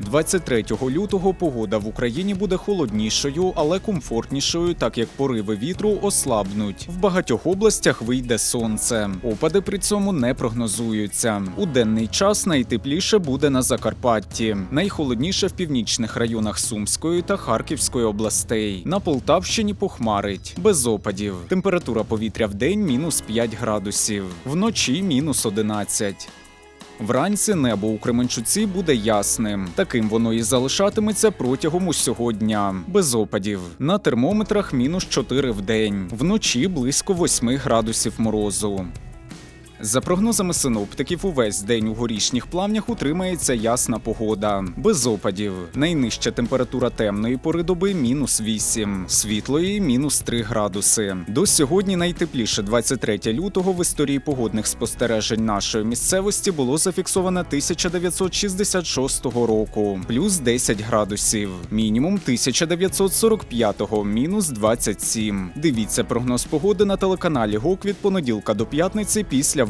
23 лютого погода в Україні буде холоднішою, але комфортнішою, так як пориви вітру ослабнуть. В багатьох областях вийде сонце. Опади при цьому не прогнозуються. У денний час найтепліше буде на Закарпатті, найхолодніше в північних районах Сумської та Харківської областей. На Полтавщині похмарить, без опадів. Температура повітря в день мінус 5 градусів, вночі мінус 11. Вранці небо у Кременчуці буде ясним. Таким воно і залишатиметься протягом усього дня, без опадів. На термометрах мінус 4 в день, вночі близько 8 градусів морозу. За прогнозами синоптиків, увесь день у горішніх плавнях утримається ясна погода, без опадів. Найнижча температура темної пори доби мінус 8, світлої мінус 3 градуси. До сьогодні найтепліше 23 лютого в історії погодних спостережень нашої місцевості було зафіксовано 1966 року, плюс 10 градусів, мінімум 1945 мінус 27. Дивіться прогноз погоди на телеканалі ГОК від понеділка до п'ятниці після